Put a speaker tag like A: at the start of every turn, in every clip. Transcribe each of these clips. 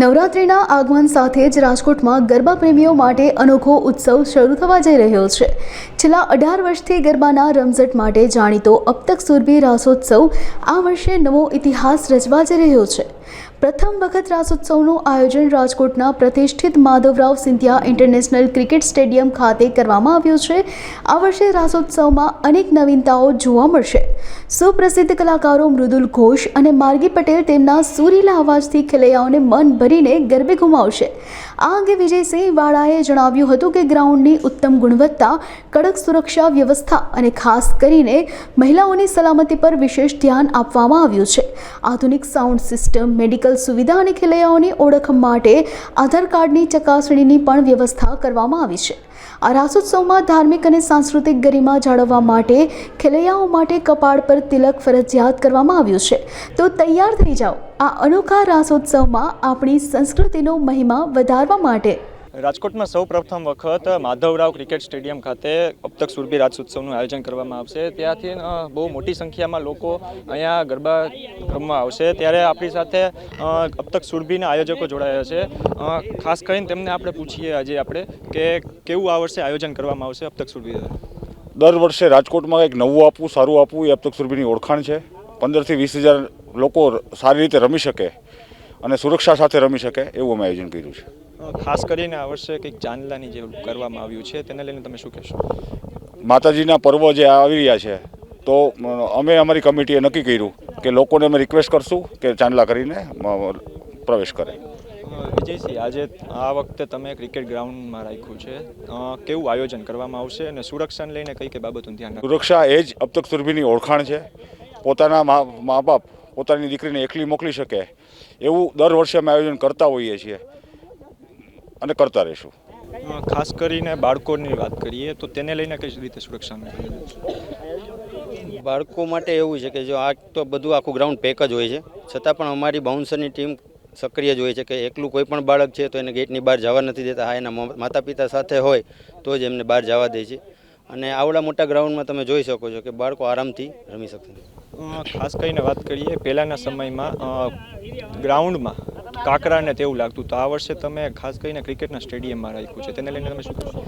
A: નવરાત્રિના આગમન સાથે જ રાજકોટમાં ગરબા પ્રેમીઓ માટે અનોખો ઉત્સવ શરૂ થવા જઈ રહ્યો છે. છેલ્લા અઢાર વર્ષથી ગરબાના રમઝટ માટે જાણીતો અબતક સુરભી રાસોત્સવ આ વર્ષે નવો ઇતિહાસ રચવા જઈ રહ્યો છે. પ્રથમ વખત રાસોત્સવનું આયોજન રાજકોટના પ્રતિષ્ઠિત Madhavrao Scindia International Cricket Stadium ખાતે કરવામાં આવ્યું છે. આ વર્ષે રાસોત્સવમાં અનેક નવીનતાઓ જોવા મળશે. સુપ્રસિદ્ધ કલાકારો મૃદુલ ઘોષ અને માર્ગી પટેલ તેમના સુરીલા અવાજથી ખેલૈયાઓને મન ભરીને ગરબે ઘુમાવશે આ અંગે વિજયસિંહ વાળાએ જણાવ્યું હતું કે ગ્રાઉન્ડની ઉત્તમ ગુણવત્તા, કડક સુરક્ષા વ્યવસ્થા અને ખાસ કરીને મહિલાઓની સલામતી પર વિશેષ ધ્યાન આપવામાં આવ્યું છે. આધુનિક સાઉન્ડ સિસ્ટમ મેડિકલ સુવિધા અને ખેલૈયાઓની ઓળખ માટે આધાર કાર્ડની ચકાસણીની પણ વ્યવસ્થા કરવામાં આવી છે. આ રાસોત્સવમાં ધાર્મિક અને સાંસ્કૃતિક ગરિમા જાળવવા માટે ખેલૈયાઓ માટે કપાળ પર તિલક ફરજિયાત કરવામાં આવ્યું છે. તો તૈયાર થઈ જાઓ. આ અનોખા રાસોત્સવમાં આપણી સંસ્કૃતિનો મહિમા વધારવા માટે
B: રાજકોટમાં સૌ પ્રથમ વખત માધવરાવ ક્રિકેટ સ્ટેડિયમ ખાતે અબતક સુરભી રાજોત્સવનું આયોજન કરવામાં આવશે. ત્યાંથી બહુ મોટી સંખ્યામાં લોકો અહીંયા ગરબા રમવા આવશે. ત્યારે આપણી સાથે અપતક સુરભીના આયોજકો જોડાયા છે. ખાસ કરીને તેમને આપણે પૂછીએ આજે આપણે કે કેવું આ વર્ષે આયોજન કરવામાં આવશે અબતક સુરભી
C: દર વર્ષે રાજકોટમાં એક નવું આપવું, સારું આપવું એ અબતક સુરભીની ઓળખાણ છે. પંદરથી વીસ હજાર લોકો સારી રીતે રમી શકે અને સુરક્ષા સાથે રમી શકે એવું અમે આયોજન કર્યું છે.
B: ખાસ કરીને આ વર્ષે કંઈક ચાંદલાની જે કરવામાં આવ્યું છે તેને લઈને તમે શું કહેશો?
C: માતાજીના પર્વો જે આવી રહ્યા છે તો અમે અમારી કમિટીએ નક્કી કર્યું કે લોકોને અમે રિક્વેસ્ટ કરશું કે ચાંદલા કરીને પ્રવેશ કરે.
B: વિજયસિંહ આજે આ વખતે તમે ક્રિકેટ ગ્રાઉન્ડમાં રાખ્યું છે. કેવું આયોજન કરવામાં આવશે અને સુરક્ષાને લઈને કઈ કઈ બાબતનું ધ્યાન
C: સુરક્ષા એ જ અબતક સુરભીની ઓળખાણ છે. પોતાના મા બાપ પોતાની દીકરીને એકલી મોકલી શકે. એવું દર વર્ષે અમે આયોજન કરતા હોઈએ છીએ. અને કરતા રહીશું.
B: ખાસ કરીને બાળકોની વાત કરીએ તો તેને લઈને કઈ રીતે સુરક્ષા
D: બાળકો માટે એવું છે કે જો આ તો બધું આખું ગ્રાઉન્ડ પેક જ હોય છે. છતાં પણ અમારી બાઉન્સરની ટીમ સક્રિય જ હોય છે કે એકલું કોઈ પણ બાળક છે તો એને ગેટની બહાર જવા નથી દેતા. હા એના માતા પિતા સાથે હોય તો જ એમને બહાર જવા દે છે. અને આવડા મોટા ગ્રાઉન્ડમાં તમે જોઈ શકો છો કે બાળકો આરામથી રમી શકશે.
B: ખાસ કરીને વાત કરીએ પહેલાંના સમયમાં ગ્રાઉન્ડમાં કાંકરાને તેવું લાગતું તો આ વર્ષે તમે ખાસ કરીને ક્રિકેટના સ્ટેડિયમમાં રાખ્યું છે. તેને લઈને તમે શું કહેશો?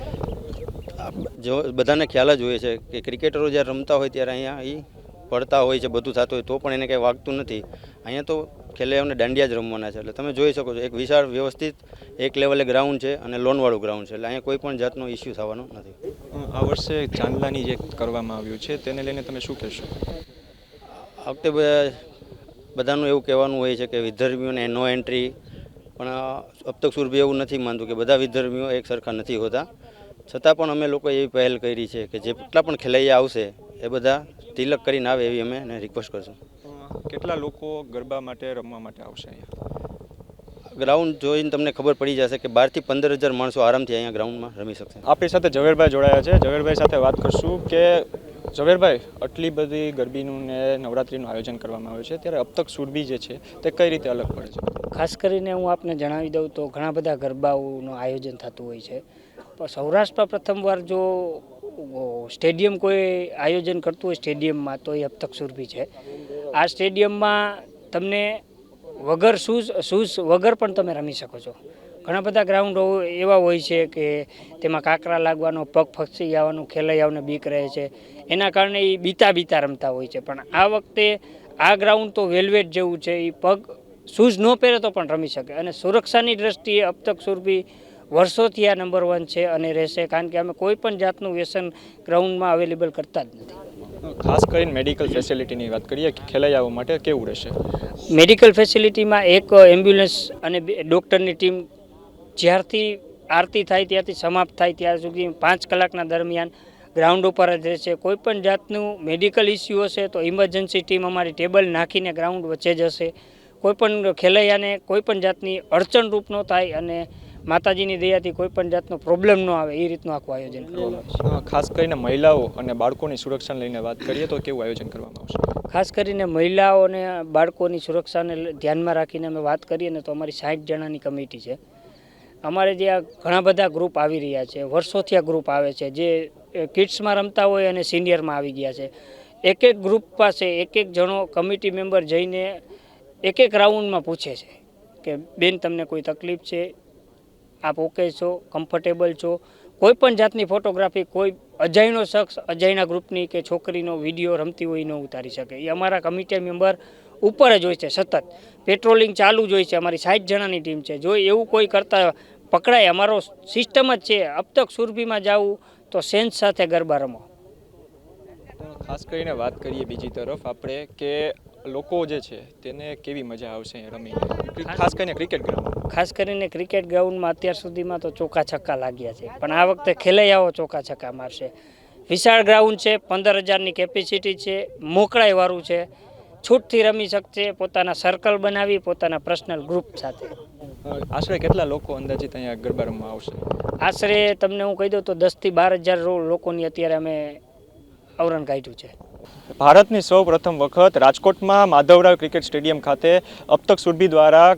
D: જો બધાને ખ્યાલ જ હોય છે કે ક્રિકેટરો જ્યારે રમતા હોય ત્યારે અહીંયા એ પડતા હોય છે બધું થતું હોય તો પણ એને કંઈ વાગતું નથી. અહીંયા તો ખેલૈયાઓને દાંડિયા જ રમવાના છે. એટલે તમે જોઈ શકો છો એક વિશાળ વ્યવસ્થિત એક લેવલે ગ્રાઉન્ડ છે અને લોનવાળું ગ્રાઉન્ડ છે. એટલે અહીંયા કોઈ પણ જાતનો ઇસ્યુ થવાનો નથી.
B: આ વર્ષે ચાંદલાની જે કરવામાં આવ્યું છે તેને લઈને તમે શું કહેશો?
D: આ વખતે બધાનું એવું કહેવાનું હોય છે કે વિધર્મીઓને નો એન્ટ્રી પણ અબ તક સુરભી એવું નથી માનતું કે બધા વિધર્મીઓ એક સરખા નથી હોતા. છતાં પણ અમે લોકો એવી પહેલ કરી છે કે જેટલા પણ ખેલૈયા આવશે એ બધા તિલક કરીને આવે એવી અમે એને રિક્વેસ્ટ કરશું.
B: કેટલા લોકો ગરબા માટે રમવા માટે આવશે અહીંયા?
D: ગ્રાઉન્ડ જોઈને તમને ખબર પડી જશે કે બારથી પંદર હજાર માણસો આરામથી અહીંયા ગ્રાઉન્ડમાં રમી શકશે.
B: આપણી સાથે ઝવેરભાઈ જોડાયા છે. ઝવેરભાઈ સાથે વાત કરશું કે ઝવેરભાઈ, આટલી બધી ગરબીનું ને નવરાત્રિનું આયોજન કરવામાં આવે છે, ત્યારે અબતક સુરભી જે છે, તે કઈ રીતે અલગ પડે છે?
E: ખાસ કરીને હું આપને જણાવી દઉં તો ઘણા બધા ગરબાઓનું આયોજન થતું હોય છે. પણ સૌરાષ્ટ્રમાં પ્રથમવાર જો સ્ટેડિયમ કોઈ આયોજન કરતું હોય સ્ટેડિયમમાં, તો એ હપ્તક સુરભી છે. આ સ્ટેડિયમમાં તમને વગર શૂઝ શૂઝ વગર પણ તમે રમી શકો છો. ઘણા બધા ગ્રાઉન્ડો એવા હોય છે કે તેમાં કાંકરા લાગવાનો પગ ફસી જવાનું ખેલૈયાઓને બીક રહે છે. એના કારણે એ બીતા બીતા રમતા હોય છે. પણ આ વખતે આ ગ્રાઉન્ડ તો વેલ્વેટ જેવું છે. એ પગ શૂઝ ન પહેરે તો પણ રમી શકે. અને સુરક્ષાની દ્રષ્ટિએ અબતક સુરભી વર્ષોથી આ નંબર વન છે અને રહેશે. કારણ કે અમે કોઈ પણ જાતનું વ્યસન ગ્રાઉન્ડમાં અવેલેબલ કરતા જ નથી.
B: ખાસ કરીને મેડિકલ ફેસિલિટીની વાત કરીએ કે ખેલૈયાઓ માટે કેવું રહેશે?
E: મેડિકલ ફેસિલિટીમાં એક એમ્બ્યુલન્સ અને બે ડૉક્ટરની ટીમ જ્યારથી આરતી થાય ત્યારથી સમાપ્ત થાય ત્યાર સુધી પાંચ કલાકના દરમિયાન ગ્રાઉન્ડ ઉપર જ રહેશે. કોઈપણ જાતનું મેડિકલ ઇસ્યુ હશે તો ઇમરજન્સી ટીમ અમારી ટેબલ નાખીને ગ્રાઉન્ડ વચ્ચે જ હશે. કોઈ ખેલૈયાને કોઈપણ જાતની અડચણરૂપ ન થાય અને માતાજીની દયાથી કોઈ પણ જાતનો પ્રોબ્લેમ ન આવે એ રીતનું આખું આયોજન કરવામાં આવશે.
B: ખાસ કરીને મહિલાઓ અને બાળકોની સુરક્ષાને લઈને વાત કરીએ તો કેવું આયોજન કરવામાં આવશે?
E: ખાસ કરીને મહિલાઓ અને બાળકોની સુરક્ષાને ધ્યાનમાં રાખીને અમે વાત કરીએ ને તો અમારી સાઠ જણાની કમિટી છે. અમારે જે આ ઘણા બધા ગ્રુપ આવી રહ્યા છે, વર્ષોથી આ ગ્રુપ આવે છે, જે કિડ્સમાં રમતા હોય અને સિનિયરમાં આવી ગયા છે. એક એક ગ્રુપ પાસે એક એક જણો કમિટી મેમ્બર જઈને એક એક રાઉન્ડમાં પૂછે છે કે, બેન, તમને કોઈ તકલીફ છે? આપ ઓકે છો? કમ્ફર્ટેબલ છો? કોઈ પણ જાતની ફોટોગ્રાફી કોઈ અજાયણો શખ્સ અજાયણા ગ્રુપની કે છોકરીનો વીડિયો રમતી હોય ન ઉતારી શકે. એ અમારા કમિટી મેમ્બર ઉપર જ હોય છે સતત. પેટ્રોલિંગ ચાલુ જ હોય છે, અમારી સાઠ જણાની ટીમ છે. જો એવું કોઈ કરતા પકડાય અમારો સિસ્ટમ જ છે. અબ તક સુરભીમાં જવું તો સેન્સ સાથે ગરબા રમો.
B: ખાસ કરીને વાત કરીએ બીજી તરફ આપણે કે લોકો જે છે તેને કેવી મજા આવશે રમી રમીને? ખાસ કરીને ક્રિકેટ ગ્રાઉન્ડ
E: ખાસ કરીને ક્રિકેટ ગ્રાઉન્ડમાં અત્યાર સુધીમાં તો ચોખા છક્કા લાગ્યા છે. પણ આ વખતે ખેલૈયાઓ ચોખા છક્કા મારશે. વિશાળ ગ્રાઉન્ડ છે પંદર હજારની કેપેસિટી છે મોકળાઈવાળું છે. છૂટથી રમી શકશે પોતાના સર્કલ બનાવી પોતાના પર્સનલ ગ્રુપ સાથે.
B: આશરે કેટલા લોકો અંદાજિત અહીંયા ગરબા રમવા આવશે?
E: આશરે તમને હું કહી દઉં તો દસથી બાર હજાર લોકોની અત્યારે અમે આવરણ કાઢ્યું છે.
B: ભારતની સૌ પ્રથમ વખત રાજકોટમાં માધવરાવ ક્રિકેટ સ્ટેડિયમ ખાતે અબતક સુરભી દ્વારા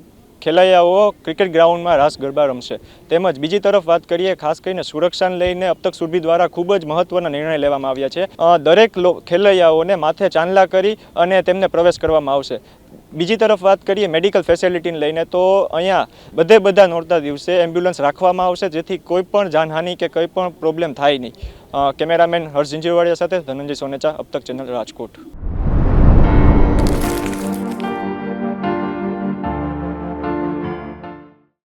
B: ખેલૈયાઓ ક્રિકેટ ગ્રાઉન્ડમાં રાસ ગરબા રમશે. તેમજ બીજી તરફ વાત કરીએ, ખાસ કરીને સુરક્ષાને લઈને અબતક સુરભી દ્વારા ખૂબ જ મહત્વના નિર્ણય લેવામાં આવ્યા છે. દરેક ખેલૈયાઓને માથે ચાંદલા કરી અને તેમને પ્રવેશ કરવામાં આવશે. બીજી તરફ વાત કરીએ મેડિકલ ફેસિલિટીને લઈને, તો અહીંયા બધે બધા નોરતા દિવસે એમ્બ્યુલન્સ રાખવામાં આવશે, જેથી કોઈ પણ જાનહાનિ કે કંઈ પણ પ્રોબ્લેમ થાય નહીં. કેમેરામેન હર્ષ ઝીંઝીવાડિયા સાથે ધનંજય સોનેચા અબતક ચેનલ રાજકોટ.